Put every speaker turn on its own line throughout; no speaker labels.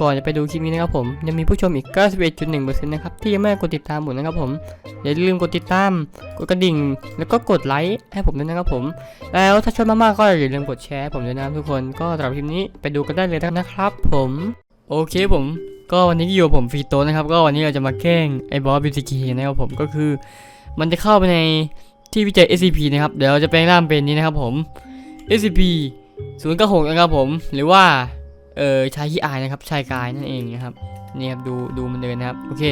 ก่อนจะไปดูคลิปนี้นะครับผมยังมีผู้ชมอีก 91.1%นะครับที่ยังไม่กดติดตามผมนะครับผมอย่าลืมกดติดตามกดกระดิ่ง แล้วก็กดไลค์ให้ผมด้วยนะครับผม แล้วถ้าชอบมากๆก็อย่าลืมกดแชร์ผมด้วยนะทุกคนก็สำหรับคลิปนี้ไปดูกันได้เลยนะครับ ผมโอเคผมก็วันนี้ก็อยู่ผมฟรีโตนะครับ ก็วันนี้เราจะมาแกล้งไอ้บอสบิวตี้คีนะครับผมก็คือ มันจะเข้าไปในที่วิจัย SCP นะครับเดี๋ยวจะแปลงร่างเป็นนี้นะครับผม SCP 0 9 6นะครับผมหรือว่า เออชายขี้อายนะครับชายกายนั่นเองนะครับนี่ครับดูดูมันเดินนะครับโอเค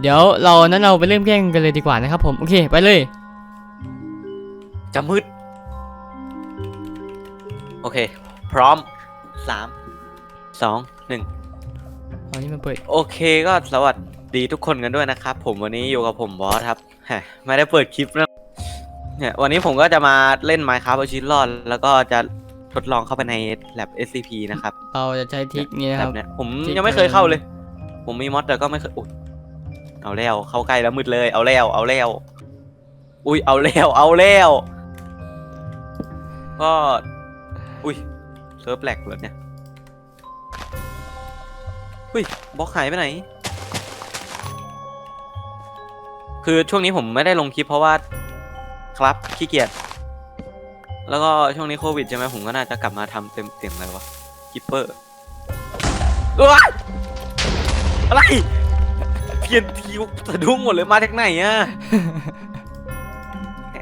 เดี๋ยวเรานั้นเราไปเริ่มแกล้งกันเลยดีกว่านะครับ ผมโอเคไปเลย
จะมืดโอเค พร้อมสามสองหนึ่ง
เอานี่มาเปิด
โอเคก็สวัสดีทุกคนกันด้วยนะครับ ผมวันนี้อยู่กับผมบอสครับแหมไม่ได้เปิดคลิปนะเนี่ยวันนี้ผมก็จะมาเล่น Minecraft เอาชีวิตรอด แล้วก็จะ ทดลองเข้าไปใน lab SCP นะครับ
เราจะใช้ทริคนี้นะครับ
แบบเนี้ยผม
ที่
ยังไม่เคยเข้าเลย ผมมีมอดแต่ก็ไม่เคยอุ๊ยเอาแล้วเข้าใกล้แล้วมืดเลยเอาแล้วเอาแล้ว อุ้ยเอาแล้วเอาแล้วก็อุ้ยเซิร์ฟแหลกเหรอเนี่ยอุ้ยบล็อกหายไปไหน คือช่วงนี้ผมไม่ได้ลงคลิปเพราะว่า ครับขี้เกียจ แล้วก็ช่วงนี้โควิดใช่ไหมผมก็น่าจะกลับมาทำเต็มเต็มๆเลยวะกิปเปอร์ว้ายอะไรเพียนทีสะดุ้งหมดเลยมาจากไหนอะ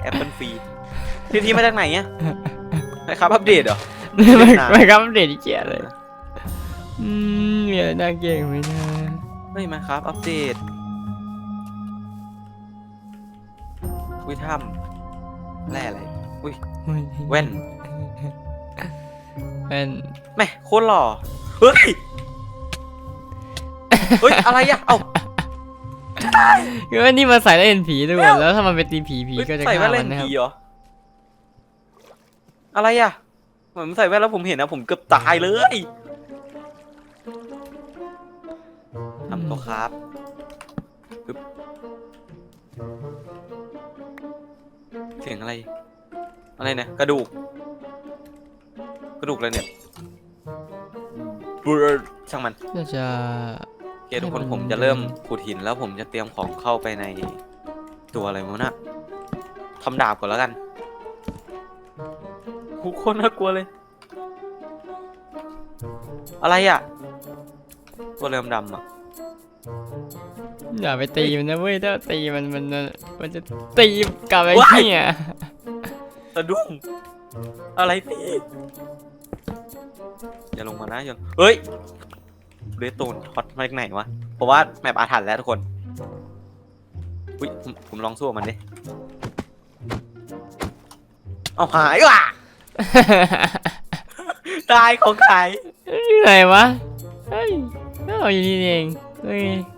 แอปเปิลฟรีเพียนทีมาจากไหนอะนะครับอัปเดตเหรอ
ไม่
เวียดนาม
ไม่ครับอัปเดตที่เกียเลยอืมมีอะไรน่าเก่งไหมนะ
ไม่มาครับอัปเดตอุ้ยถ้ำแร่อะไร
อุ๊ย
แว่น
แว่น
แม่โคตรหล่อเฮ้ยเฮ้ยอะไรอะเอ้า
คือว่านี่มาใส่แล้วเห็นผีทุกคนแล้วถ้ามันเป็นตีผีผี
เฮ้ย
ก็จะ
ใส่แว่
ฆ่าน
เล่
มันนนะครับ
ผีเหรอ อะไรอะเหมือนใส่แว่นแล้วผมเห็นนะผมเกือบตายเลยทำตัวครับปึ๊บเสียงอะไร อะไรเนี่ยกระดูก กระดูกอะไรเนี่ยบูร์ช่างมัน
ก็จะ
โอเคทุกคน
ให้มัน
ผมจะเริ่มขุดหินแล้วผมจะเตรียมของเข้าไปในตัวอะไรวะน่ะทำดาบก่อนแล้วกันทุกคนน่ากลัวเลย อะไรอะตัวเริ่มดำอะ
อย่าไปตีมันนะเว้ยถ้าตีมันมันมันจะตีกลับไอ้
ว้าย
เหี้ย
สะดุ้ง อะไรพี่อย่าลงมานะอย่าเฮ้ยเรสโตนท็อตมาจากไหนวะ เพราะว่าแมปอาถรรพ์แล้วทุกคน อุ้ยผมผมลองสู้กับมันดิ เอาหายว่ะ ตายของขาย
อยู่ไหนวะเฮ้ยเอาอยู่นี่เองเฮ้ย
ผม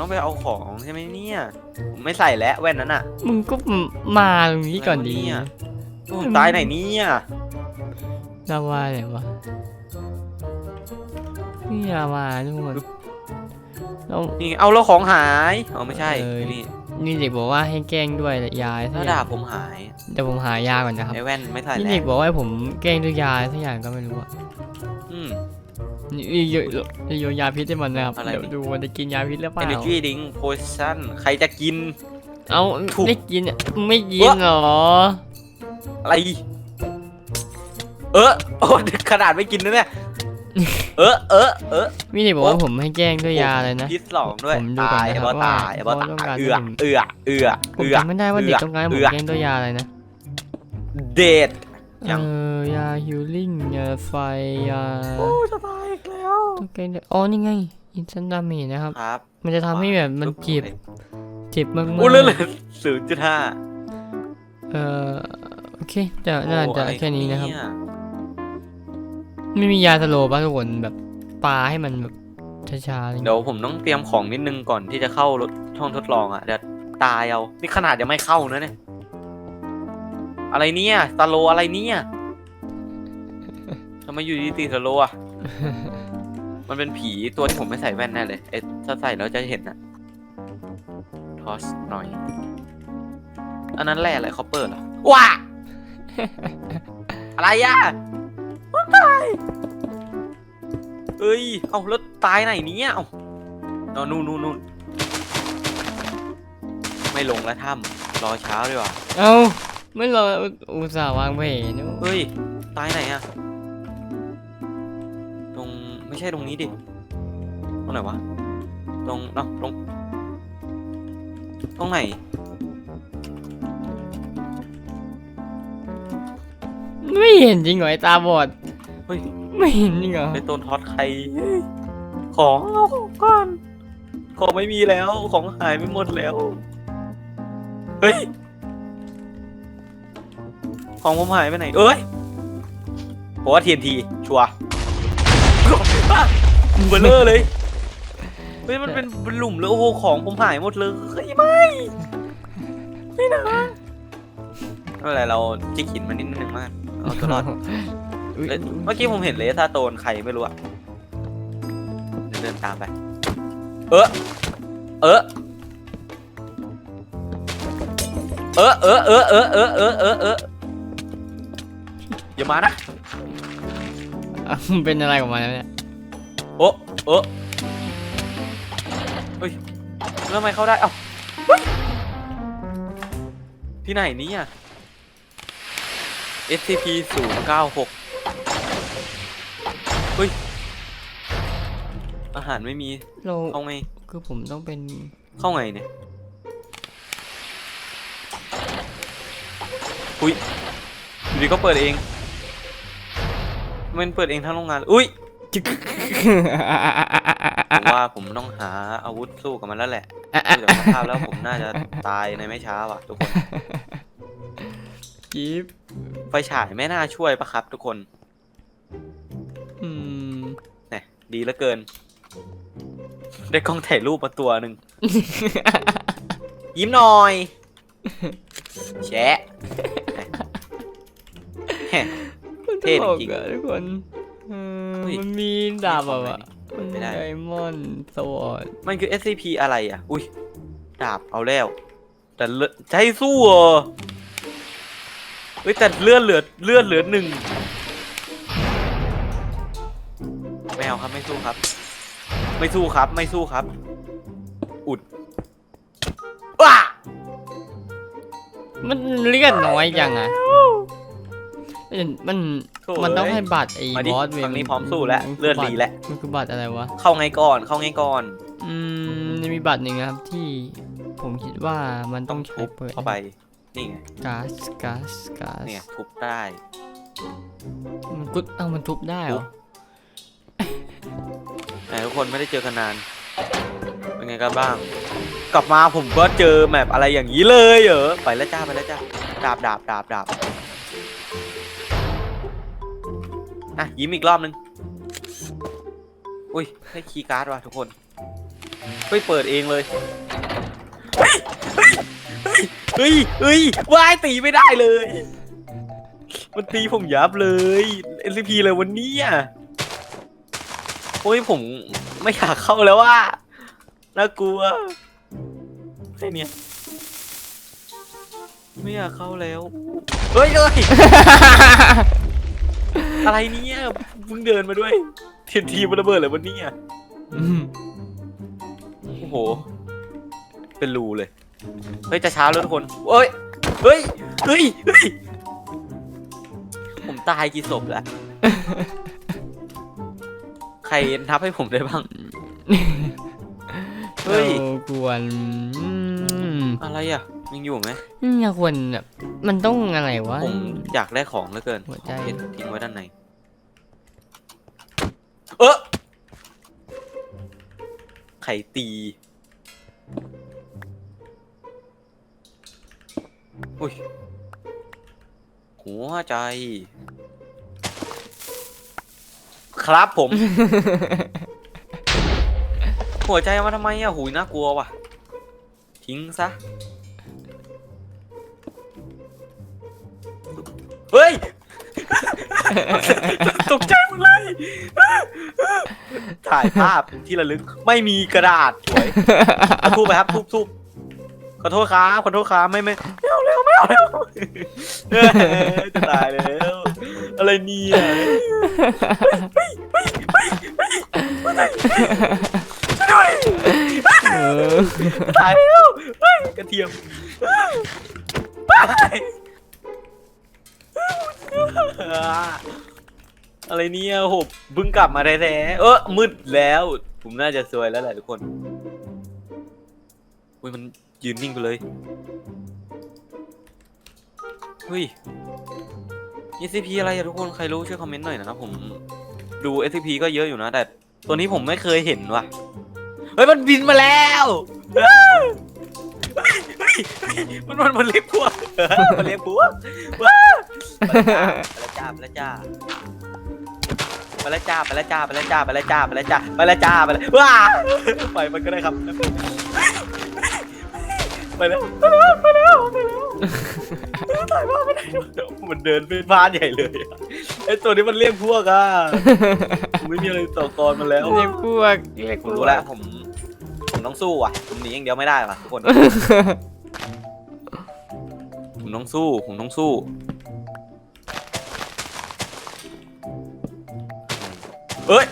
ต้องไปเอาของใช่ไหมเนี่ยผมไม่ใส่แล้วแว่นนั้นอะ
มึงก็มาตรงนี้ก่อนดี
อะไรวะเนี่ยผมตายไหนเนี่ย
ลาวาไหนวะนี่ลาวาทุกคนแล้ว
นี่เอาแล้วของหายเอาไม่ใช่
เออ
นี่
นี่เด็กบอกว่าให้แกล้งด้วยยา
ถ้า
สักอ
ดา
ย่า
บ
ง
ผมหาย
เดี๋ยวผมหายาก่อนนะครับ
ไอ้แว่นไม่ใส่
นี่
แล้
เด็ก
ว
บอกว่าให้ผมแกล้งด้วยยาสักอย่างก็ไม่รู้อะ
อืม
นี่นี่โยโยโยนยาพิษให้มันนะครับ
อะไร
เดี๋ยว
นี่
ดูมันจะกินยาพิษหรือเปล่า
energy drink potion ใครจะกิน
เอา
ถูก
ไม่กินอะไม่กินเหรอ
อะไร เออโอ้ขนาดไม่กินนะเนี่ย เออเออเออ
มีเด็กบอกว่าผมให้แกล้งด้วยยาเลยนะ
พิษสองด้วย
ผมดูก่อน
ตาย
นะ
ไอ้
ครับ
บอสตาย
ว่า
ไอ้บอส
บอสต้อง
ตา
การ
ยเอือ
ให้ผม
เอือเอือ
ผม
เอือ
จำไม่ได้ว่าเด็กต้องการให้ผม
เอือ
แกล้งด้วยยาอะไรนะ
เดท ยัง
เออยาฮิลลิ่งยาไฟยา
โอ้จะตายอีกแล้ว
ต้องแกล้งด้วยอ๋อนี่ไงอินสแตนดาเมจนะครับ
ครับ
มันจะทำให้แบบมันเจ็บเจ็บมากๆ
โอ้เลื่อนเลยศูนย์จุดห้า
เออโอเคจะน่าจะแค่นี้นะครับ
เย
ไม่มียาสโลว์ป่ะทุกคนแบบปลาให้มันแบบช้าๆอะไร
เดี๋
เงี้ย
ยวผมต้องเตรียมของนิดนึงก่อนที่จะเข้ารถห้องทดลองอะเดี๋ยวตายเอา นี่ขนาดยังไม่เข้านะเนี่ย อะไรเนี่ยสโลอะไรเนี่ยทำไมอยู่ดีตีสโลอะ มันเป็นผีตัวที่ผมไม่ใส่แว่นแน่เลย เอ๊ะถ้าใส่แล้วจะเห็นอะทอสหน่อย อันนั้นแร่อะไรคอปเปอร์เหรอว้าอะไรอะว้ายเอ้ย เอาแล้วตายไหนเนี้เอาเอานู่นนู่นนู่นไม่ลงแล้วถ้ำรอเช้าดีกว่า
เอ้า ไม่รออุตส่าห์วางแผนนะ
เฮ้ย ตายไหนอะตรงไม่ใช่ตรงนี้ดิ ตรงไหนวะ ตรงเนาะตรง ตรงไหน
ไม่เห็นจริงเหรอไอ้ตาบอด
เฮ้ย
ไม่เห็นจริงเหรอ
ในต้นทอดใครเฮ้ยของเอาของก่อน ของไม่มีแล้ว ของหายไปหมดแล้ว เฮ้ย ของผมหายไปไหน เอ้ยผมว่า TNT ชัวร์เบลเลอร์เลยเฮ้ยมันเป็นเป็นหลุมเลยโอ้โหของผมหายหมดเลยเฮ้ยไม่ไม่นะอะไรเราจิกหินมานิดนึงมากเอาตัวรอด
อุ๊ย
เอ้ยเมื่อกี้ผมเห็นเลสซาโตนใครไม่รู้อะเดินเดินตามไป เออเออเออเออเออเออเออเออเออเอออย่ามานะ
อะมันเป็นอะไรของมันแล้วเนี่ย
โอ้โอ้เฮ้ยแล้วทำไมเข้าได้เอ้าเฮ้ยที่ไหนเนี่ย SCP 0 9 6เฮ้ย อาหารไม่มี
เรา
เข้าไง
คือผมต้องเป็น
เข้าไงเนี่ยอุ้ยอยู่ดีก็เปิดเอง มันเปิดเองทั้งโรงงาน อุ้ยผมว่าผมต้องหาอาวุธสู้กับมันแล้วแหละดูจากสภาพแล้วผมน่าจะตายในไม่ช้าว่ะทุกคน
กิฟ
ไฟฉายไม่น่าช่วยปะครับ ทุกคน
อืม
เนี่ยดีเหลือเกิน ได้กล้องถ่ายรูปมาตัวหนึ่ง ยิ้มหน่อย แชะแฮะ เท่จริงๆ
ตลกอะทุกคนเออ
เฮ้ย
มันมีดาบแบบว่า
เปิดไม่ได้
ไดมอนด์สวอต
มันคือ SCP อะไรอะ อุ้ย ดาบเอาแล้ว แต่เลือดจะให้สู้เหรอเฮ้ยแต่เลือดเหลือเลือดเหลือหนึ่งไม่เอาครับไม่สู้ครับ ไม่สู้ครับ ไม่สู้ครับ อุดว้า
มันเลือดน้อยจังอะมันมัน
โถ่
มันต้อง
เอ้ย
ให้บัตรไอ้
มาดิ
บอสเว้ย
ฝั่งนี้พร้อมสู้แล้ว
มันคื
เลือด
บัตร
ดีแล้ว
มันคือบัตรอะไรวะ
เข้าไงก่อน เข้าไงก่อน
อืมจะมีบัตรหนึ่งนะครับที่ผมคิดว่ามันต้องใช้
ทุบ
เปิด
เข้าไป นี่ไง
ก๊าซก๊าซก๊าซ
เนี่ยทุบได้
มันกุดเอ้ามันทุบได้เหรอ
ไหนทุกคนไม่ได้เจอกันนาน เป็นไงกันบ้าง กลับมาผมก็เจอแมปอะไรอย่างนี้เลยเหรอ ไปแล้วจ้าไปแล้วจ้าดาบดาบดาบดาบ อะยิ้มอีกรอบนึง อุ้ยให้คีย์การ์ดว่ะทุกคนเฮ้ยเปิดเองเลยเฮ้ยเฮ้ยเฮ้ยเฮ้ยว่ายตีไม่ได้เลย มันตีผมยับเลย SCP เลยวันนี้อะโอ้ยผมไม่อยากเข้าแล้วว่าน่ากลัวแค่เนี้ยไม่อยากเข้าแล้ว เฮ้ยเอ้ย อะไรเนี่ยเพิ่งเดินมาด้วยเทียนทีมันระเบิดเลยวันนี้อะ
อืม
โอ้โห เป็นรูเลย เฮ้ยจะเช้าแล้วทุกคนเฮ้ย เฮ้ย เฮ้ย เฮ้ย ผมตายกี่ศพแล้ว ใครนับให้ผมได้บ้าง เฮ้ย
เราควรอืม
อะไรอะยังอยู่ไหม
เราควรแบบ มันต้องอะไรวะ
ผมอยากได้ของเหลือเกิน
หัวใจ
ขอเพชรทิ้งไว้ด้านในเออไข่ตีอุ้ยหัวใจ ครับผม หัวใจเอามาทำไมอะหูยน่ากลัวว่ะ ทิ้งซะ ตกใจหมดเลยถ่ายภาพที่ระลึกไม่มีกระดาษสวยเอาทูบไปครับทูบทูบขอโทษครับขอโทษครับไม่ไม่ไม่เอาแล้วไม่เอาแล้วเอ้ยจะตายแล้วอะไรเนี่ย
เออ
ตายแล้วเฮ้ยกระเทียมไป อะไรเนี่ยโหเพิ่งกลับมาแท้ๆเออมืดแล้ว ผมน่าจะซวยแล้วแหละทุกคนอุ้ยมันยืนนิ่งไปเลยเฮ้ย SCP อะไรอะทุกคนใครรู้ช่วยคอมเมนต์หน่อยนะครับผมดู SCP ก็เยอะอยู่นะ แต่ตัวนี้ผมไม่เคยเห็นว่ะ เฮ้ย มันบินมาแล้ว มันมันมันเรียกพวมันเรียกพวกว้าไปแล้วจ้าไปแล้วจ้าไปแล้วจ้าไปแล้วจ้าไปแล้วจ้าไปแล้วจ้าไปแล้วจ้าไปแล้วจ้าไปแล้วว้าไปมันก็ได้ครับไปแล้วไปแล้วไปแล้วไปแล้วถ่ายภาพไม่ได้มันเดินเป็นพานใหญ่เลยอะไอตัวนี้มันเรียกพวกอะไม่มีอะไรต่อกรมันแล้ว
เรียกพวกเรียก
ผ
พวก
รู้แล้วผมผมต้องสู้อะผมหนีอย่างเดียวไม่ได้ว่ะทุกคน ผมต้องสู้ ผมต้องสู้ เอ้ย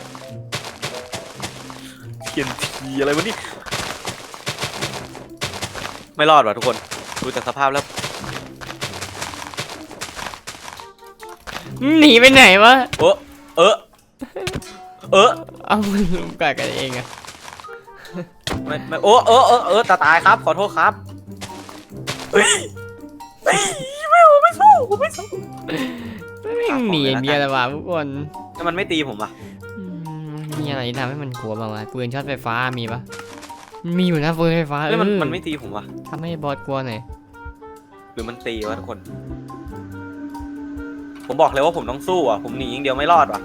เขียนทีอะไรวะนี่ ไม่รอดว่ะทุกคน ดูจากสภาพแล้ว
หนีไปไหนวะ
เออเออเออ
เอามันลุมกัดกันเองอะ
ไม่ไม่โอ้เออเออเออตาตายครับ ขอโทษครับเฮ้ยเฮ้ย ไม่เอาไม่สู้ผมไม่สู้
ไม่งหนีอย่างเดียวเลยว่ะทุกคน
แต่มันไม่ตีผมอะ
อืมมีอะไรที่ทำให้มันกลัวบ้างวะปืนช็อตไฟฟ้ามีปะมีอยู่นะปืนไฟฟ้า
เฮ้ยมัน
เออ
มันไม่ตีผมว่ะ
ทำให้บอสกลัวหน่อย
หรือมันตีวะทุกคน ผมบอกเลยว่าผมต้องสู้อะ ผมหนีอย่างเดียวไม่รอดว่ะ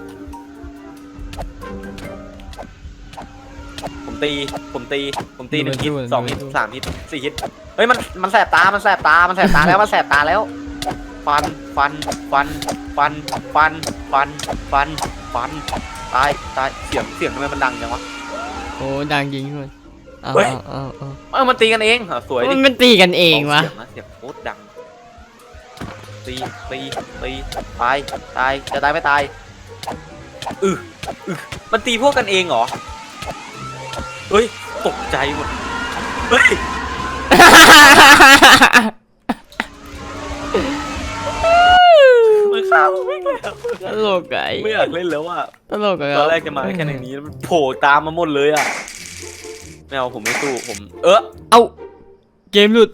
ผมตี ผมตี ผมตีหนึ่งฮิตสองฮิตสามฮิตสี่ฮิต เฮ้ยมันมันแสบตา มันแสบตา มันแสบตาแล้ว มันแสบตาแล้ว ฟัน ฟัน ฟัน ฟัน ฟัน ฟัน ฟัน ฟัน ตาย ตาย เสียง เสียงทำไมมันดังจังวะ
โอ้ดังจริงด้วยเอา
เฮ้ย
เอาเอาเอา
เออมันตีกันเองเหรอสวยดิ
มันมันตีกันเองวะ
เสียงนะเสียงโคตรดัง ตี ตี ตี ตาย ตาย จะตายไม่ตายอืออือมันตีพวกกันเองเหรอ เฮ้ย ตกใจหมดเฮ้ย มันฆ่าผมไม่เลยอะ
ตลกอะไอ้
ไม่อยากเล่นแล้วอะ
ตลกอะ
ตอนแรกจะมาแค่ในนี้แล้วมันโผล่ตามมาหมดเลยอะ ไม่เอาผมไม่สู้ผม เออ
เอาเกมหลุด